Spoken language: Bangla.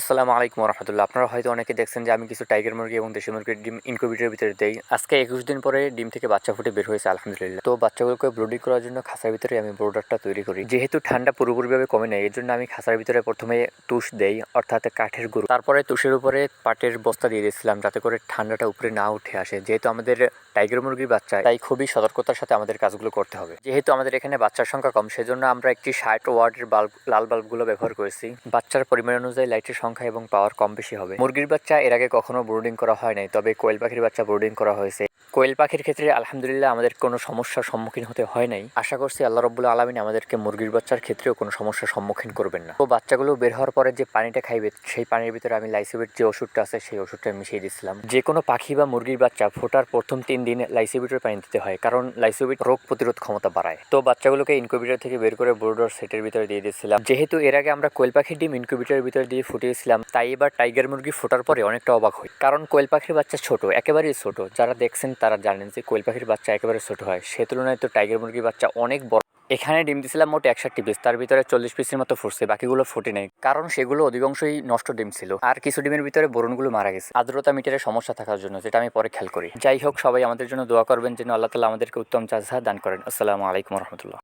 আসসালামু আলাইকুম রহমতুল্লাহ আপনারা হয়তো অনেকে দেখছেন যে আমি কিছু টাইগার মুরগি এবং দেশি মুরগির ডিম ইনকিউবেটরের ভিতরে দেই। আজকে একুশ দিন পরে ডিম থেকে বাচ্চা ফুটে বের হয়েছে, আলহামদুলিল্লাহ। তো বাচ্চাগুলোকে ব্রুডিং করার জন্য খাঁচার ভিতরে আমি ব্রোডারটা তৈরি করি। যেহেতু ঠান্ডা পুরোপুরিভাবে কমে নেই এর জন্য আমি খাঁচার ভিতরে প্রথমে তুষ দেই, অর্থাৎ কাঠের গুঁড়ো। তারপরে তুষের উপরে পাটের বস্তা দিয়ে দিয়েছিলাম, যাতে করে ঠান্ডাটা উপরে না উঠে আসে। যেহেতু আমাদের টাইগার মুরগির বাচ্চা, তাই খুবই সতর্কতার সাথে আমাদের কাজগুলো করতে হবে। যেহেতু আমাদের এখানে বাচ্চার সংখ্যা কম, সেজন্য আমরা একটি ষাট ওয়ার্ডের বাল্ব লাল বাল্বগুলো ব্যবহার করেছি। বাচ্চার পরিমাণ অনুযায়ী লাইটের সংখ্যা এবং পাওয়ার কম বেশি হবে। মুরগির বাচ্চা এর আগে কখনো ব্রুডিং করা হয় নাই, তবে কোয়েল পাখির বাচ্চা ব্রুডিং করা হয়েছে। কোয়েল পাখির ক্ষেত্রে আলহামদুলিল্লাহ আমাদের কোনো সমস্যার সম্মুখীন হতে হয় নাই। আশা করছি আল্লাহ রব্বুল আলমিন আমাদেরকে মুরগির বাচ্চার ক্ষেত্রেও কোনো সমস্যার সম্মুখীন করবেন না। তো বাচ্চাগুলো বের হওয়ার পরে যে পানিটা খাইবে, সেই পানির ভিতরে আমি লাইসিবিট যে ওষুধটা আছে, সেই ওষুধটা মিশিয়ে দিয়েছিলাম যে কোনো পাখি বা মুরগির বাচ্চা ফোটার প্রথম তিন দিন লাইসিবিটের পানি দিতে হয়, কারণ লাইসিবিট রোগ প্রতিরোধ ক্ষমতা বাড়ায়। তো বাচ্চাগুলোকে ইনকিউবেটর থেকে বের করে বোর্ডর সেটের ভিতরে দিয়ে দিয়েছিলাম। যেহেতু এর আগে আমরা কোয়েল পাখির ডিম ইনকিউবেটরের ভিতরে দিয়ে ফুটিয়েছিলাম, তাই এবার টাইগার মুরগি ফোটার পরে অনেকটা অবাক হই। কারণ কোয়েল পাখির বাচ্চা ছোট, একেবারেই ছোট। যারা দেখছেন তারা জানেন যে কোয়েল পাখির বাচ্চা একেবারে ছোট হয়। সে তুলনায় তো টাইগার মুরগির বাচ্চা অনেক বড়। এখানে ডিম দিছিলাম মোট একষট্টি পিস তার ভিতরে চল্লিশ পিসের মতো ফুটছে, বাকিগুলো ফুটে নেই। কারণ সেগুলো অধিকাংশই নষ্ট ডিম ছিল। আর কিছু ডিমের ভিতরে বরুণগুলো মারা গেছে। আর্দ্রতা মিটারের সমস্যা থাকার জন্য, যেটা আমি পরে খেয়াল করি। যাই হোক, সবাই আমাদের জন্য দোয়া করবেন যেন আল্লাহ তালা আমাদেরকে উত্তম চাষা দান করেন। আসসালামু আলাইকুম রহমতুল্লাহ।